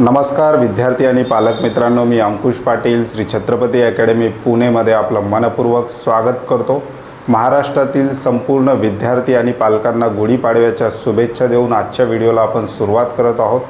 नमस्कार विद्यार्थी आणि पालक मित्रांनो मी अंकुश पाटील श्री छत्रपती अकॅडमी पुणेमध्ये आपलं मनपूर्वक स्वागत करतो. महाराष्ट्रातील संपूर्ण विद्यार्थी आणि पालकांना गुढीपाडव्याच्या शुभेच्छा देऊन आजच्या व्हिडिओला आपण सुरुवात करत आहोत.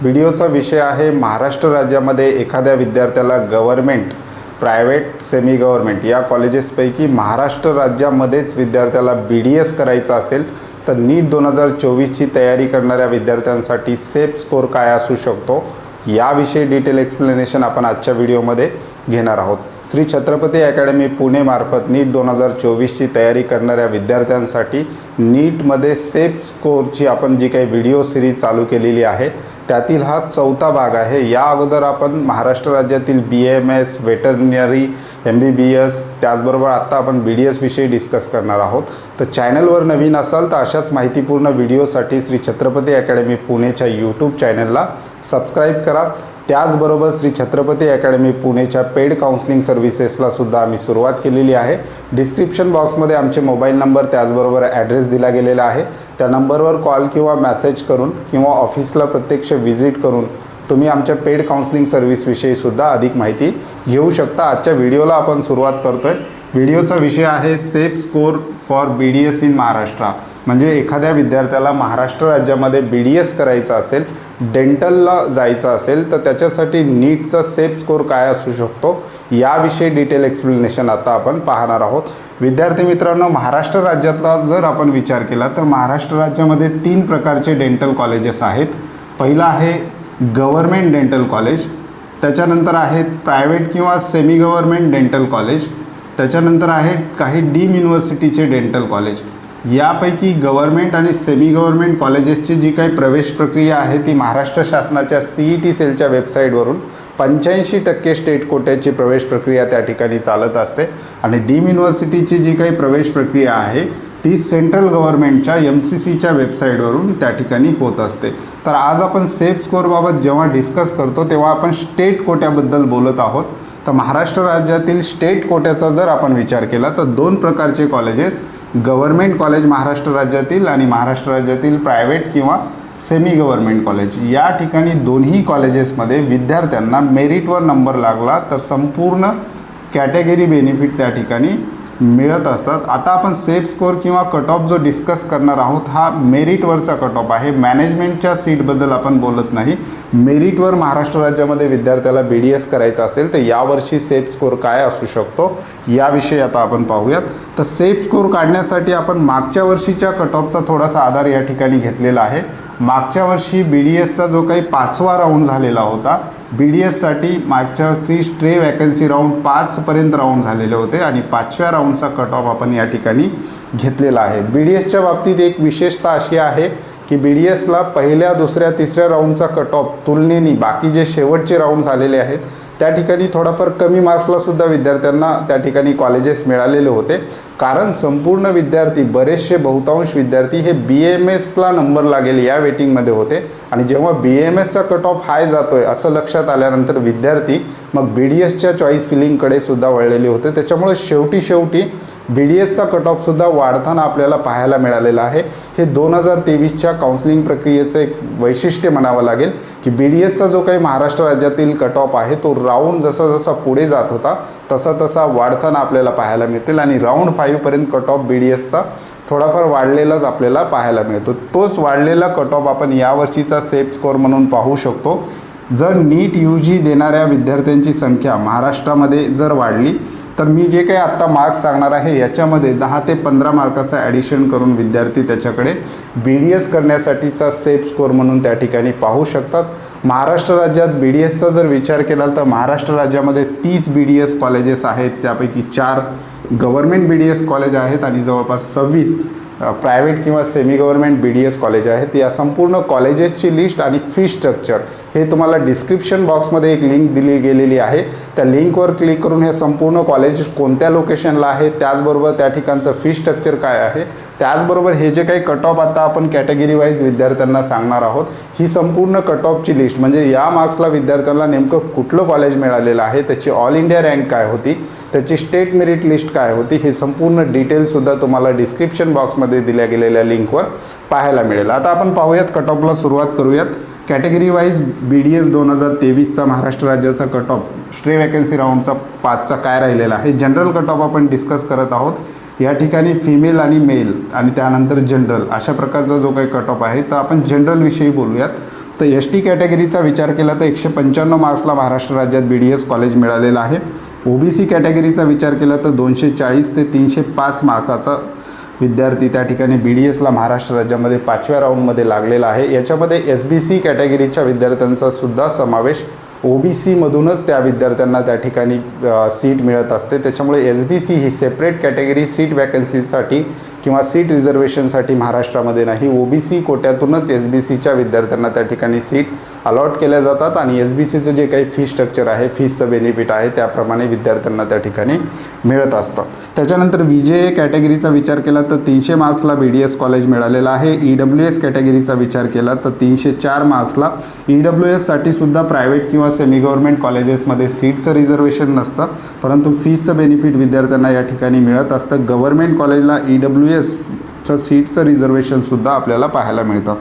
व्हिडिओचा विषय आहे महाराष्ट्र राज्यामध्ये एखाद्या विद्यार्थ्याला गव्हर्मेंट प्रायव्हेट सेमी गव्हर्मेंट या कॉलेजेसपैकी महाराष्ट्र राज्यामध्येच विद्यार्थ्याला बी डी एस करायचं असेल तर नीट दोन हजार चोवीसची तयारी करणाऱ्या विद्यार्थ्यांसाठी सेफ स्कोर काय असू शकतो याविषयी डिटेल एक्सप्लेनेशन आपण आजच्या व्हिडिओमध्ये घेणार आहोत. श्री छत्रपती अकॅडमी पुणेमार्फत नीट दोन हजार चोवीसची तयारी करणाऱ्या विद्यार्थ्यांसाठी नीटमध्ये सेफ स्कोरची आपण जी काही व्हिडिओ सिरीज चालू केलेली आहे त्यातील हा चौथा भाग आहे. या अगोदर आपण महाराष्ट्र राज्यातील B M S veterinary M B B S त्याचबरोबर आत्ता आपण बी डी एसविषयी डिस्कस करणार आहोत. तर चॅनलवर नवीन असाल तर अशाच माहितीपूर्ण व्हिडिओसाठी श्री छत्रपती अकॅडमी पुणेच्या यूट्यूब चॅनलला सबस्क्राईब करा. त्याचबरोबर श्री छत्रपती अकॅडमी पुणेच्या पेड काउन्सिलिंग सर्व्हिसेसला सुद्धा आम्ही सुरुवात केलेली आहे. डिस्क्रिप्शन बॉक्समध्ये आमचे मोबाईल नंबर त्याचबरोबर ॲड्रेस दिला गेलेला आहे. त्या नंबरवर कॉल किंवा मॅसेज करून किंवा ऑफिसला प्रत्यक्ष व्हिजिट करून तुम्ही आमच्या पेड काउन्सिलिंग सर्व्हिसविषयीसुद्धा अधिक माहिती घेऊ शकता. आजच्या व्हिडिओला आपण सुरुवात करतो आहे व्हिडिओचा विषय आहे safe score for B D S in Maharashtra. म्हणजे एखाद्या विद्यार्थ्याला महाराष्ट्र राज्यामध्ये बी डी एस करायचं असेल डेंटलला जायचं असेल तर त्याच्यासाठी नीटचा सेफ स्कोर काय असू शकतो याविषयी डिटेल एक्सप्लेनेशन आता आपण पाहणार आहोत. विद्यार्थी मित्रांनो महाराष्ट्र राज्यातला जर आपण विचार केला तर महाराष्ट्र राज्यामध्ये तीन प्रकारचे डेंटल कॉलेजेस आहेत. पहिलं आहे गव्हर्मेंट डेंटल कॉलेज त्याच्यानंतर आहेत प्रायव्हेट किंवा सेमी गव्हर्मेंट डेंटल कॉलेज त्याच्यानंतर आहेत काही डीम युनिव्हर्सिटीचे डेंटल कॉलेज यापैकी गव्हर्मेंट आणि सेमी गव्हर्मेंट कॉलेजेसची जी काही प्रवेश प्रक्रिया आहे ती महाराष्ट्र शासनाच्या सी ई टी सेलच्या वेबसाईटवरून पंच्याऐंशी टक्के स्टेट कोट्याची प्रवेश प्रक्रिया त्या ठिकाणी चालत असते. आणि डीम युनिव्हर्सिटीची जी काही प्रवेश प्रक्रिया आहे ती सेंट्रल गव्हर्नमेंटच्या एम सी सीच्या वेबसाईटवरून त्या ठिकाणी होत असते. तर आज आपण सेफ स्कोअरबाबत जेव्हा डिस्कस करतो तेव्हा आपण स्टेट कोट्याबद्दल बोलत आहोत. तर महाराष्ट्र राज्यातील स्टेट कोट्याचा जर आपण विचार केला तर दोन प्रकारचे कॉलेजेस गव्हर्मेंट कॉलेज महाराष्ट्र राज्यातील आणि महाराष्ट्र राज्यातील प्रायव्हेट किंवा सेमी गव्हर्मेंट कॉलेज या ठिकाणी दोन्ही कॉलेजेसमध्ये विद्यार्थ्यांना मेरिटवर नंबर लागला तर संपूर्ण कॅटेगरी बेनिफिट त्या ठिकाणी मिळत असतात. आता आपण सेफ स्कोर किंवा कट ऑफ जो डिस्कस करणार आहोत हा मेरिटवरचा कट ऑफ आहे. मॅनेजमेंटच्या सीटबद्दल आपण बोलत नाही. मेरिटवर महाराष्ट्र राज्यामध्ये विद्यार्थ्याला बी डी एस करायचं असेल तर यावर्षी सेफ स्कोर काय असू शकतो? याविषयी आता आपण पाहूयात. तर सेफ स्कोर काढण्यासाठी आपण मागच्या वर्षीच्या कट ऑफचा थोडासा आधार या ठिकाणी घेतलेला आहे. मागच्या वर्षी बी डी एसचा जो काही पाचवा राऊंड झालेला होता बी डी एससाठी मागच्या वर्षी स्ट्रे वॅकन्सी राऊंड पाचपर्यंत राऊंड झालेले होते आणि पाचव्या राऊंडचा कट ऑफ आपण या ठिकाणी घेतलेला आहे. बी डी एसच्या बाबतीत एक विशेषता अशी आहे की बी डी एसला पहिल्या दुसऱ्या तिसऱ्या राऊंडचा कट ऑफ तुलनेने बाकी जे शेवटचे राऊंड झालेले आहेत त्या ठिकाणी थोडाफार कमी मार्क्सला सुद्धा विद्यार्थ्यांना त्या ठिकाणी कॉलेजेस मिळालेले होते. कारण संपूर्ण विद्यार्थी बरेचसे बहुतांश विद्यार्थी हे बी एम एसला नंबर लागेल या वेटिंगमध्ये होते. आणि जेव्हा बी एम एसचा कट ऑफ हाय आहे असं लक्षात आल्यानंतर विद्यार्थी मग बी डी एसच्या चॉईस फिलिंगकडे सुद्धा वळलेले होते. त्याच्यामुळे शेवटी शेवटी बी डी एसचा कट ऑफसुद्धा वाढताना आपल्याला पाहायला मिळालेला आहे. हे दोन हजार तेवीसच्या काउन्सिलिंग प्रक्रियेचं एक वैशिष्ट्य म्हणावं लागेल की बी डी एसचा जो काही महाराष्ट्र राज्यातील कट ऑफ आहे तो राऊंड जसा जसा पुढे जात होता तसा तसा वाढताना आपल्याला पाहायला मिळतील. आणि राऊंड फाईव्हपर्यंत कट ऑफ बी डी एसचा थोडाफार वाढलेलाच आपल्याला पाहायला मिळतो. तोच वाढलेला कट ऑफ आपण यावर्षीचा सेफ स्कोअर म्हणून पाहू शकतो. जर नीट यू जी देणाऱ्या विद्यार्थ्यांची संख्या महाराष्ट्रामध्ये जर वाढली तर मी जे काही आत्ता मार्क्स सांगणार आहे याच्यामध्ये दहा ते पंधरा मार्काचं ॲडिशन करून विद्यार्थी त्याच्याकडे बी डी एस करण्यासाठीचा सेफ स्कोअर म्हणून त्या ठिकाणी पाहू शकतात. महाराष्ट्र राज्यात बी डी एसचा जर विचार केला तर महाराष्ट्र राज्यामध्ये तीस बी डी एस कॉलेजेस आहेत त्यापैकी चार government B D S college आहेत आणि जवळपास सव्वीस प्रायव्हेट किंवा semi government B D S college आहेत. या संपूर्ण कॉलेजेसची लिस्ट आणि फी स्ट्रक्चर हे तुम्हाला डिस्क्रिप्शन बॉक्समध्ये एक लिंक दिली गेलेली आहे. त्या लिंकवर क्लिक करून हे संपूर्ण कॉलेज कोणत्या लोकेशनला आहे त्याचबरोबर त्या ठिकाणचं फी स्ट्रक्चर काय आहे त्याचबरोबर हे जे काही कट ऑफ आता आपण कॅटेगरी वाईज विद्यार्थ्यांना सांगणार आहोत ही संपूर्ण कट ऑफची लिस्ट म्हणजे या मार्क्सला विद्यार्थ्यांना नेमकं कुठलं कॉलेज मिळालेलं आहे त्याची ऑल इंडिया रँक काय होती त्याची स्टेट मेरिट लिस्ट काय होती हे संपूर्ण डिटेलसुद्धा तुम्हाला डिस्क्रिप्शन बॉक्समध्ये दिल्या गेलेल्या लिंकवर पाहायला मिळेल. आता आपण पाहूयात कट ऑफला सुरुवात करूयात. Category wise B D S दोन हजार तेवीसचा महाराष्ट्र राज्याचा कट ऑफ स्ट्रे वॅकन्सी राऊंडचा पाचचा काय राहिलेला आहे? जनरल कट ऑफ आपण डिस्कस करत आहोत. या ठिकाणी फिमेल आणि मेल आणि त्यानंतर जनरल अशा प्रकारचा जो काही कट ऑफ आहे तर आपण जनरलविषयी बोलूयात. तर एस टी कॅटेगरीचा विचार केला तर एकशे पंच्याण्णव मार्क्सला महाराष्ट्र राज्यात बी डी एस कॉलेज मिळालेलं आहे. ओ बी सी कॅटेगरीचा विचार केला तर दोनशे चाळीस ते तीनशे पाच मार्काचा विद्यार्थी त्या ठिकाणी बी डी एसला महाराष्ट्र राज्यामध्ये पाचव्या राऊंडमध्ये लागलेला आहे. याच्यामध्ये एस बी सी कॅटेगरीच्या विद्यार्थ्यांचा सुद्धा समावेश ओ बी सीमधूनच त्या विद्यार्थ्यांना त्या ठिकाणी सीट मिळत असते. त्याच्यामुळे एस बी सी ही सेपरेट कॅटेगरी सीट वॅकन्सीसाठी किंवा सीट रिझर्वेशनसाठी महाराष्ट्रामध्ये नाही ओ बी सी कोट्यातूनच एस बी सीच्या विद्यार्थ्यांना त्या ठिकाणी सीट अलॉट केल्या जातात आणि एस बी सीचं जे काही फी स्ट्रक्चर आहे फीसचं बेनिफिट आहे त्याप्रमाणे विद्यार्थ्यांना त्या ठिकाणी मिळत असतं. त्याच्यानंतर विजय जे ए कॅटेगरीचा विचार केला तर तीनशे मार्क्सला बी डी एस कॉलेज मिळालेलं आहे. ई डब्ल्यू एस कॅटेगरीचा विचार केला तर तीनशे चार मार्क्सला ई डब्ल्यू एससाठी सुद्धा प्रायव्हेट किंवा सेमी गव्हर्नमेंट कॉलेजेसमध्ये सीटचं रिझर्वेशन नसतं परंतु फीसचं बेनिफिट विद्यार्थ्यांना या ठिकाणी मिळत असतं. गव्हर्नमेंट कॉलेजला ई डब्ल्यू एसचं सीटचं रिझर्वेशनसुद्धा आपल्याला पाहायला मिळतं.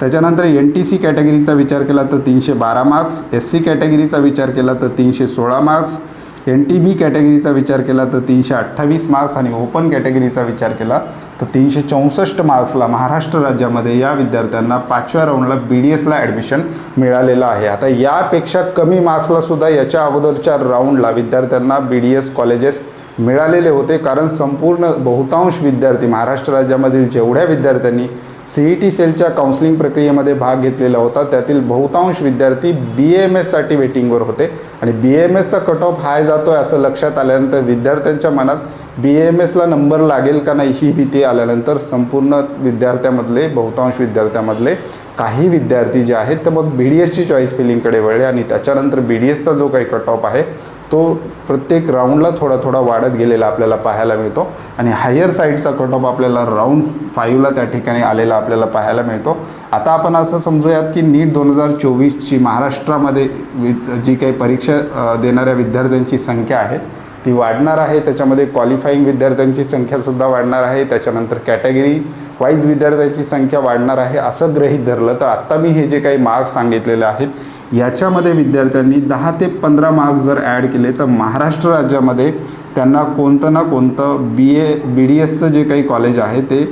त्याच्यानंतर एन टी सी कॅटेगरीचा विचार केला तर तीनशे बारा मार्क्स एस सी कॅटेगरीचा विचार केला तर तीनशे सोळा मार्क्स एन टी बी कॅटेगरीचा विचार केला तर तीनशे अठ्ठावीस मार्क्स आणि ओपन कॅटेगरीचा विचार केला तर तीनशे चौसष्ट मार्क्सला महाराष्ट्र राज्यामध्ये या विद्यार्थ्यांना पाचव्या राऊंडला बी डी एसला ॲडमिशन मिळालेलं आहे. आता यापेक्षा कमी मार्क्सला सुद्धा याच्या अगोदरच्या राऊंडला विद्यार्थ्यांना बी डी एस कॉलेजेस मिळालेले होते कारण संपूर्ण बहुतांश विद्यार्थी महाराष्ट्र राज्यामधील जेवढ्या विद्यार्थ्यांनी सी ई टी सेलच्या काउन्सिलिंग प्रक्रियेमध्ये भाग घेतलेला होता त्यातील बहुतांश विद्यार्थी बी एम एससाठी वेटिंगवर होते. आणि बी एम एसचा कट ऑफ हाय जातो आहे असं लक्षात आल्यानंतर विद्यार्थ्यांच्या मनात बी एम एसला नंबर लागेल का नाही ही भीती आल्यानंतर संपूर्ण विद्यार्थ्यामधले बहुतांश विद्यार्थ्यामधले काही विद्यार्थी जे आहेत तर मग बी डी एसची चॉईस फिलिंगकडे वळले आणि त्याच्यानंतर बी डी एसचा जो काही कट ऑफ आहे तो प्रत्येक राऊंडला थोडा थोडा वाढत गेलेला आपल्याला पाहायला मिळतो. आणि हायर साईडचा कट ऑफ आपल्याला राऊंड फाईव्हला त्या ठिकाणी आलेला आपल्याला पाहायला मिळतो. आता आपण असं समजूयात की नीट दोन हजार चोवीसची महाराष्ट्रामध्ये वि- जी काही परीक्षा देणाऱ्या विद्यार्थ्यांची संख्या आहे ती वाढणार आहे. त्याच्यामध्ये क्वालिफाईंग विद्यार्थ्यांची संख्यासुद्धा वाढणार आहे. त्याच्यानंतर कॅटेगरी वाईज विद्यार्थ्यांची संख्या वाढणार आहे असं गृहीत धरलं. तर आत्ता मी हे जे काही मार्क्स सांगितलेले आहेत याच्यामध्ये विद्यार्थ्यांनी दहा ते पंधरा मार्क्स जर ॲड केले तर महाराष्ट्र राज्यामध्ये त्यांना कोणतं ना कोणतं बी ए बी डी एसचं जे काही कॉलेज आहे ते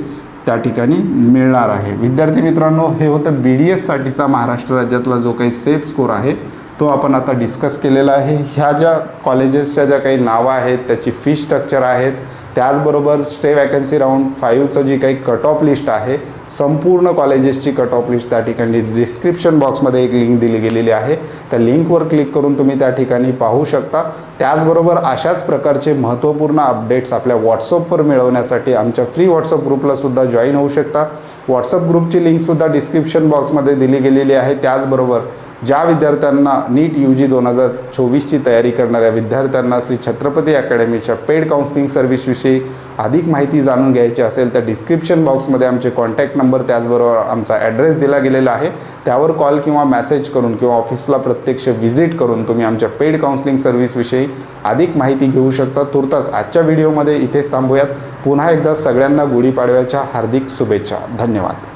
त्या ठिकाणी मिळणार आहे. विद्यार्थी मित्रांनो हे होतं बी डी एससाठीचा महाराष्ट्र राज्यातला जो काही सेफ स्कोर आहे तो आपण आता डिस्कस केलेला आहे. ह्या ज्या कॉलेजेसच्या ज्या काही नावं आहेत त्याची फी स्ट्रक्चर आहेत त्याचबरोबर स्टे वॅकन्सी राऊंड फाईव्हचं जी काही कट ऑफ लिस्ट आहे संपूर्ण कॉलेजेसची कट ऑफ लिस्ट त्या ठिकाणी डिस्क्रिप्शन बॉक्समध्ये एक लिंक दिली गेलेली आहे. त्या लिंकवर क्लिक करून तुम्ही त्या ठिकाणी पाहू शकता. त्याचबरोबर अशाच प्रकारचे महत्त्वपूर्ण अपडेट्स आपल्या व्हॉट्सअपवर मिळवण्यासाठी आमच्या फ्री व्हॉट्सअप ग्रुपलासुद्धा जॉईन होऊ शकता. व्हॉट्सअप ग्रुपची लिंकसुद्धा डिस्क्रिप्शन बॉक्समध्ये दिली गेलेली आहे. त्याचबरोबर ज्या विद्यार्थ्यांना नीट यू जी दोन हजार चोवीसची तयारी करणाऱ्या विद्यार्थ्यांना श्री छत्रपती अकॅडमीच्या पेड काउन्सिलिंग सर्व्हिसविषयी अधिक माहिती जाणून घ्यायची असेल तर डिस्क्रिप्शन बॉक्समध्ये आमचे कॉन्टॅक्ट नंबर त्याचबरोबर आमचा ॲड्रेस दिला गेलेला आहे. त्यावर कॉल किंवा मेसेज करून किंवा ऑफिसला प्रत्यक्ष व्हिजिट करून तुम्ही आमच्या पेड काउन्सिलिंग सर्व्हिसविषयी अधिक माहिती घेऊ शकता. तुर्तास आजच्या व्हिडिओमध्ये इथेच थांबूयात. पुन्हा एकदा सगळ्यांना गुढीपाडव्याच्या हार्दिक शुभेच्छा. धन्यवाद.